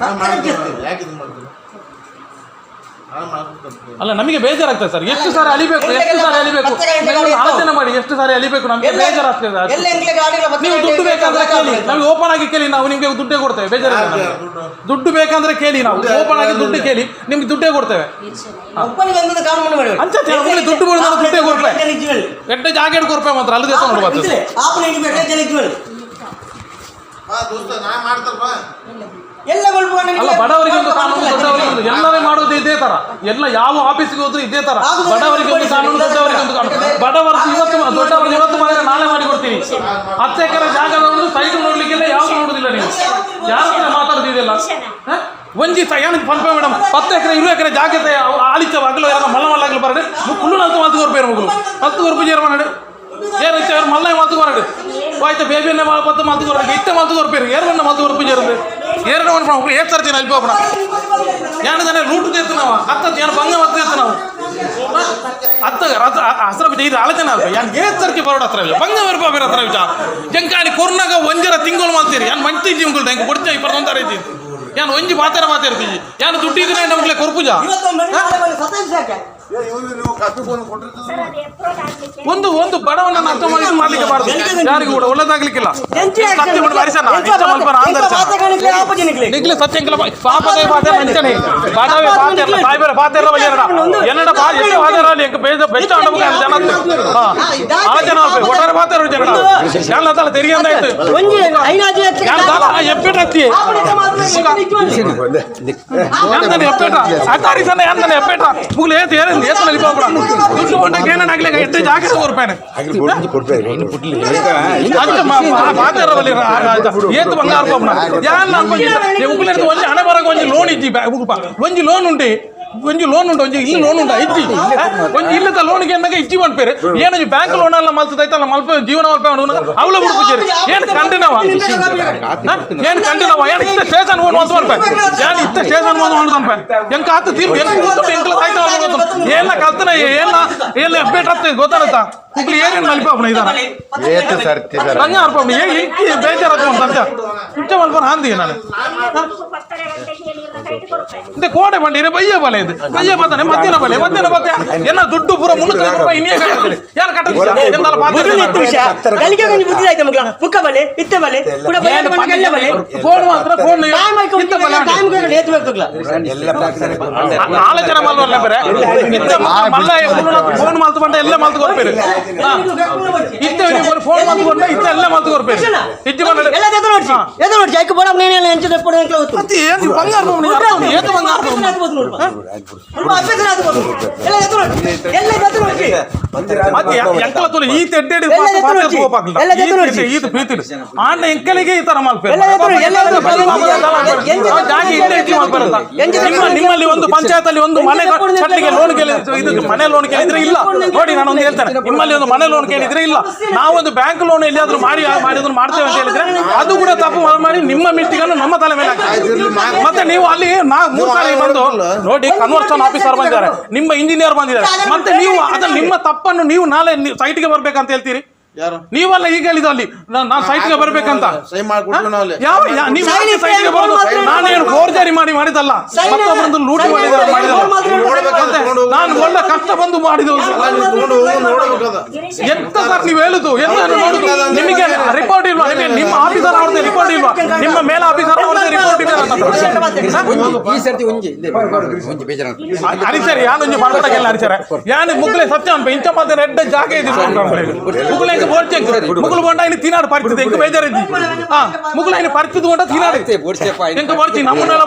ಯಾಕೆ ಇದು ನಾನು ಅಲ್ಲ ನಮಗೆ ಬೇಜಾರಾಗ್ತದೆ ಸರ್. ಎಷ್ಟು ಸಾರಿ ಅಲಿಬೇಕು ಎಷ್ಟು ಸಾರಿ ಅಲಿಬೇಕು? ನೀವು ಆಲೋಚನೆ ಮಾಡಿ ಎಷ್ಟು ಸಾರಿ ಅಲಿಬೇಕು? ನಮಗೆ ಬೇಜಾರಾಗ್ತದೆ ಸರ್. ಎಲ್ಲ ಎಂಕ್ಲೆ ಗಾಡಿಗಳ ಮತ್ತೆ ನೀವು ದುಡ್ಡು ಬೇಕಂದ್ರೆ ಕೇಳಿ. ನಮಗೆ ಓಪನ್ ಆಗಿ ಕೇಳಿ ನಾವು ನಿಮಗೆ ದುಡ್ಡೇ ಕೊಡ್ತೇವೆ. ಬೇಜಾರಿಲ್ಲ ನಮಗೆ. ದುಡ್ಡು? ದುಡ್ಡು ಬೇಕಂದ್ರೆ ಕೇಳಿ ನಾವು. ಓಪನ್ ಆಗಿ ದುಡ್ಡು ಕೇಳಿ ನಿಮ್ಗೆ ದುಡ್ಡೇ ಕೊಡ್ತೇವೆ. ಒಬ್ಬನಿಗೆ ಒಂದೊಂದು ಕಾನೂನು ಮಾಡಿ ಅಂಚೆ ದುಡ್ಡು ಬಿಡೋದು ದುಡ್ಡೇ ಕೊಡ್ತೇವೆ. ಎಡ್ಡೆ ಜಾಗ ಕೊಡ್ಪೆ ಮಾತ್ರ ಅಲ್ಲಿ ತಗೊಂಡು ಬರ್ತದೆ ಆಪನ ಹಿಡಿಬೇಕು ಜನಿಜ್ವಲ್ ಬಾ ದೋಸ್ತ ನಾ ಮಾಡ್ತಾರಪ್ಪ ಎಲ್ಲ ಅಲ್ಲ ಬಡವರಿಗೆ ಒಂದು ಕಾನೂನು ದೊಡ್ಡವರಿಗೆ ಒಂದು ಮಾಡೋದು ಇದೇ ತರ. ಎಲ್ಲ ಯಾವ ಆಫೀಸ್ಗೆ ಹೋದ್ರು ಇದೇ ತರ. ಬಡವರಿಗೆ ಒಂದು ಕಾನೂನು ದೊಡ್ಡವರಿಗೆ ಒಂದು ಕಾನೂನು. ಬಡವರದ್ದು ಇವತ್ತು ದೊಡ್ಡವರಿಗೆ ಇವತ್ತು ಮಾಡಿದ್ರೆ ನಾಳೆ ಮಾಡಿ ಕೊಡ್ತೀವಿ ಹತ್ತು ಎಕರೆ ಜಾಗದವರು ಸೈಟ್ ನೋಡ್ಲಿಕ್ಕೆಲ್ಲ ಯಾವ್ದು ನೋಡುದಿಲ್ಲ ನೀವು. ಯಾರ ಹತ್ರ ಮಾತಾಡೋದಿದೆಯಲ್ಲ ಹ? ಒಂಜಿ ಏನಕ್ಕೆ ಪಂಪೆ ಮೇಡಮ್? ಹತ್ತು ಎಕರೆ ಇರು ಎಕರೆ ಜಾಗತೆ ಆಳಿച്ച ಆಗಲು ಯಾರ ಮಲ್ಲ ಮಲ್ಲಾಗಲು ಬರಡೆ. ಕುಳ್ಳು ನಾಲ್ಕು ಮಾತು ಕೊರ್ಪೇರು ಮಗಳು. ಹತ್ತು ಕೊರ್ಪು ಏರ್ ಮಾಡಿ ಏನು ಅವ್ರು ಮಲ್ಲ ಮಾತು ಕೊರಡು ಆಯ್ತು ಬೇಬಿಯನ್ನೇ ಪತ್ತು ಮಾತು ಕೊರಡು ಇಷ್ಟ ಮಾತು ಕೊರ್ಪೇರು ಏರ್ ಬಂದ ಮಾತು ಕೊರ್ಪು ಜೇರು ಏರ್ ಒಂದು ಏಟ್ ಸರ್ತಿ ಅಲ್ಲಿ ಹೋಗ್ಬಿಡ ಏನು ಜನ ರೂಟ್ ತೆತ್ತು ನಾವು? ಹತ್ತ ಏನು ಬಂಗ ಮತ್ತೆ ತೆತ್ತು ನಾವು. ಹತ್ತ ಹಸ್ರ ಬಿಟ್ಟು ಇದು ಅಳತೆ ನಾವು ಏನು ಸರ್ತಿ ಬರೋಡ ಹತ್ರ ಇಲ್ಲ. ಬಂಗ ಬರ್ಬೋ ಬೇರೆ ಹತ್ರ ವಿಚಾರ ಜಂಕಾಣಿ ಕೊರ್ನಾಗ ಒಂಜರ ತಿಂಗಳು ಮಾಡ್ತೀರಿ ಏನು ಮಂಟಿ ಜಿಮ್ಗಳು ಹೆಂಗೆ ಕೊಡ್ತೇವೆ ಇಪ್ಪತ್ತೊಂದು ಐತಿ. ಯನ್ ಒಂಜಿ ಮಾತಾಡ ಮಾತಾಡ್ತೀವಿ ಯಾನ್ ದುಡ್ಡಿದ್ರೆ ನಮ್ಗೆ ಕೊರ್ಪುಜ. ಒಂದು ಒಂದು ಬಡವನ್ನ ಅರ್ಥ ಮಾಡಿ ಮಾಡ್ಲಿಕ್ಕೆ ಬಾರದು. ಯಾರಿಗೂ ಕೂಡ ಒಳ್ಳೇದಾಗ್ಲಿಕ್ಕಿಲ್ಲ. ಸತ್ಯ ಇಷ್ಟ ಮಲ್ಪನ ಆಂದರ್ಶನ ನಿಗ್ಲೆ ಸತ್ಯಂಕಲ ಪಾಪದೇ ಪಾತೆ ಮಂಚನೆ ಬಾಡವೆ ಪಾತೆರ್ಲ ಸಾಯ್ಬೇರೆ ಬಲಿಯರಡ ಎನ್ನಡ ಎಷ್ಟು ಹಾಜರಲ್ಲಿ ಎಂಕ ಬೇಜ ಬೆಚ್ಚ ಅಡಬಗ ಜನ. ಹಾ. ಆ ಜನ ಒಟ್ಟಾರೆ ಪಾತೆರು ಜನ. ಎಲ್ಲ ತಲ ತೆರಿಗೆ ಅಂತ ಆಯ್ತು. ಯಾನ್ ದಾಲ ಎಪ್ಪೆಟ ಹತ್ತಿ. ಯಾನ್ ಎಪ್ಪೆಟ ಸಣ್ಣ ಯಾನ್ ಎಪ್ಪೆಟ ಮುಗ್ಲು ಏತ್ ಏನ್ ಏತ್ನಲ್ಲಿ ಪಾಪಡ ದುಡ್ಡು ಕೊಂಡಕ್ಕೆ ಏನ ಆಗ್ಲಿಕ್ಕೆ ಎಟ್ಟು ಜಾಗ ರೂಪಾಯಿ ಅಂತ ಮಾತಾರ ಬಲ್ಲಿ ಏತ್ ಬಂಗಾರ ಪಾಪಣ ಯಾನ್ ಅನ್ಕೊಂಡಿ ಉಗುಲೇದು ಒಂಜಿ ಹಣ ಬರಗ ಒಂಜಿ ಲೋನ್ ಇಜ್ಜಿ ಉಗುಪ ಒಂಜಿ ಲೋನ್ ಉಂಡಿ ಒಂಜಿ ಲೋನ್ ಉಂಟು ಒಂಜಿ ಇಲ್ಲಿ ಲೋನ್ ಉಂಟು ಇಜ್ಜಿ? ಒಂಜಿ ಇಲ್ಲದ ಲೋನ್ಗೆ ಎನ್ನಾಗ ಇಜ್ಜಿ ಮಾಡ್ಪೇರು ಏನು ಬ್ಯಾಂಕ್ ಲೋನ್ ಎಲ್ಲ ಮಲ್ತದೈತಲ್ಲ ಮಲ್ಪ ಜೀವನ ಮಲ್ಪ ಅವಳ ಬಿಡ್ಬಿಟ್ಟಿರಿ ಏನು ಕಂಟಿನವ ಏನು ಕಂಟಿನವ ಏನು ಇತ್ತ ಸ್ಟೇಷನ್ ಓನ್ ಮಲ್ತು ಮಾಡ್ಪೆ ಏನು ಇತ್ತ ಸ್ಟೇಷನ್ ಓನ್ ಮಾಡ್ದು ಅನ್ಪೆ ಎಂಕ ಆತು ತೀರ್ಪು ಎಂಕ ಕೂತು ಎಂಕಲ ಸಾಯ್ತಾವ ಏನ ಕಲ್ತನ ಏನ ಏನ ಅಪ್ಡೇಟ್ ಆಗ್ತದೆ ಗೊತ್ತಾಗತ್ತಾ? ಹುಬ್ಳಿ ಏನೇನು ಮಲ್ಪಾಪಣ ಸರ್ ರಂಗ ಅರ್ಪಾಪಣ ಏ ಇಂಕಿ ಬೇಜಾರಾಗ್ತದೆ ಅಂತ ಇಂಚ ಮಲ್ಪನ ಹಾಂದಿ ನಾನು. ಇಂದ ಕೋಟೆ ಬಂಡಿರ ಬಯ್ಯ ಬಲೆ ಇದು ಬಯ್ಯ ಬತ್ತಾನೆ ಮಧ್ಯಾಹ್ನ ಬಲೆ ಮಧ್ಯಾಹ್ನ ಬತ್ತೆ ಏನ ದುಡ್ಡು ಪೂರ ಮುನ್ನೂರ ರೂಪಾಯಿ ಇನ್ನೇ ಕಟ್ಟುತ್ತಾರೆ ಯಾರು ಕಟ್ಟುತ್ತಾರೆ ಎಂದಲ್ಲ ಫೋನ್ ಮಾತ್ರ ಫೋನ್ ಎಲ್ಲ ಪ್ರಾರ್ಥನೆ ಆಲೋಚನೆ ಮಲ್ವಲ್ಲ ಬೇರೆ ಇಂತ ಮಲ್ಲ ಫೋನ್ ಮಾಲ್ತು ಬಂಡ ಎಲ್ಲ ಮಾಲ್ತು ಕೊಡ್ಬೇರು ಇತ್ತ ಫೋನ್ ಮಾಲ್ತು ಬಂಡ ಇತ್ತ ಎಲ್ಲ ಮಾಲ್ತು ಕೊಡ್ಬೇರು ಇಜ್ಜಿ ಬಂಡ ಮತ್ತೆ ಏನು ನೀವು ಬಂಗಾರ ನೋಡಿ ಏತು ಬಂಗಾರ ಮತ್ತೆ ಎಂಕಲ ತುಳು ಈ ತೆಡ್ಡೆಡಿ ಎಲ್ಲ ಎತ್ತು ನೋಡ್ಚಿ. ಎಲ್ಲ ಎತ್ತು ನೋಡ್ಚಿ. ಈತ ಪ್ರೀತಿಡು ಆಂಡ ಎಂಕಲಿಗೆ ಈ ತರ ಮಲ್ಪೇರು ಎಲ್ಲ ಎತ್ತು ನೋಡಿ, ಎಲ್ಲ ಎತ್ತು ನೋಡಿ. ಎಂಜ ಆ ಜಾಗ ಇಲ್ಲೇ ನಿಮ್ಮ ನಿಮ್ಮಲ್ಲಿ ಒಂದು ಪಂಚಾಯತ್ ಅಲ್ಲಿ ಒಂದು ಮನೆ ಕಟ್ಟಲಿಕ್ಕೆ ಲೋನ್ ಕೇಳಿದ್ರೆ ಇದು ಮನೆ ಲೋನ್ ಕೇಳಿದ್ರೆ ಇಲ್ಲ. ನೋಡಿ ನಾನು ಒಂದು ಹೇಳ್ತೇನೆ ನಿಮ್ಮಲ್ಲಿ ಒಂದು ಮನೆ ಲೋನ್ ಕೇಳಿದ್ರೆ ಇಲ್ಲ. ನಾವೊಂದು ಬ್ಯಾಂಕ್ ಲೋನ್ ಎಲ್ಲಿಯಾದ್ರೂ ಮಾಡಿ ಮಾಡಿದ್ರು ಮಾಡ್ತೇವೆ ಅಂತ ಹೇಳಿದ್ರೆ ಅದು ಕೂಡ ತಪ್ಪು ಮಾಡಿ ನಿಮ್ಮ ಮಿಸ್ಟಿಗನ್ನು ನಮ್ಮ ತಲೆ ಮೇಲೆ ಮತ್ತೆ ನೀವು ಅಲ್ಲಿ ನಾ ಮೂರು ಸಾರಿ ಬಂದು ನೋಡಿ ಕನ್ವರ್ಷನ್ ಆಫೀಸರ್ ಬಂದಿದ್ದಾರೆ. ನಿಮ್ಮ ಇಂಜಿನಿಯರ್ ಬಂದಿದ್ದಾರೆ. ಮತ್ತೆ ನೀವು ಅದನ್ನ ನಿಮ್ಮ ತಪ್ಪನ್ನು ನೀವು ನಾಳೆ ಸೈಟ್ಗೆ ಬರ್ಬೇಕಂತ ಹೇಳ್ತೀರಿ? ಯಾರು? ನೀವಲ್ಲ ಈಗ ಹೇಳಿದ ಅಲ್ಲಿ. ನಾನು ಸೈಟ್ಗೆ ಬರ್ಬೇಕಂತ. ಸಹಿ ಮಾಡ್ಕೊಡ್ತೀವಿ ನಾವು ಅಲ್ಲಿ ಯಾವ ಯಾ- ನೀವು ಯಾಕೆ ಸೈಟ್ಗೆ ಬರೋದು? ನಾನೇನು ಫೋರ್ಜರಿ ಮಾಡಿ ಮಾಡಿದಲ್ಲ ಸೈನ್ ಲೂಟಿ ಮಾಡಿದ ನಾನು ಒಳ್ಳೆ ಕಷ್ಟ ಬಂದು ಮಾಡಿದ ತಗೊಂಡು ಹೋಗಿ ನೋಡ್ಬೇಕದ ಎಂತ ಸರ್ ನೀವು ಹೇಳುದು? ಎಂತ ನೋಡುದು. ನಿಮಗೆ ರಿಪೋರ್ಟ್ ಇಲ್ವಾ? ನಿಮಗೆ ನಿಮ್ಮ ಆಫೀಸರ್ ಅವ್ರದ್ದು ರಿಪೋರ್ಟ್ ಇಲ್ವಾ? ನಿಮ್ಮ ಮೇಲ ಆಫೀಸರ್ ಅವ್ರದ್ದು ರಿಪೋರ್ಟ್ ಈ ಸರ್ತಿ ಒಂಜಿ ಇಲ್ಲೇ ಒಂಜಿ ಬೇಜಾರ ಅರಿಸರಿ ಯಾನು ಒಂಜಿ ಮಾಡ್ಕೊಡಕ್ಕೆಲ್ಲ ಅರಿಸರೆ ಯಾನು ಮುಗ್ಲೆ ಸತ್ಯ ಅನ್ಪ ಇಂಚ ಮತ್ತೆ ರೆಡ್ ಜಾಗ ಇದೆ ಮುಗ್ಲೆ ಇಂಕ ಬೋರ್ಚೆ ಮುಗ್ಲು ಬಂಡ ಇನ್ನು ತಿನಾಡು ಪರಿಸ್ಥಿತಿ ಇಂಕ ಬೇಜಾರಿದ್ದಿ ಹಾ ಮುಗ್ಲ ಇನ್ನು ಪರಿಸ್ಥಿತಿ ಕೊಂಡ ತಿನಾಡು ಬೋಡ್ಸೆಪ್ಪ ಎಂಕ ಬರ್ತೀನಿ ನಮ್ಮನ್ನೆಲ್ಲ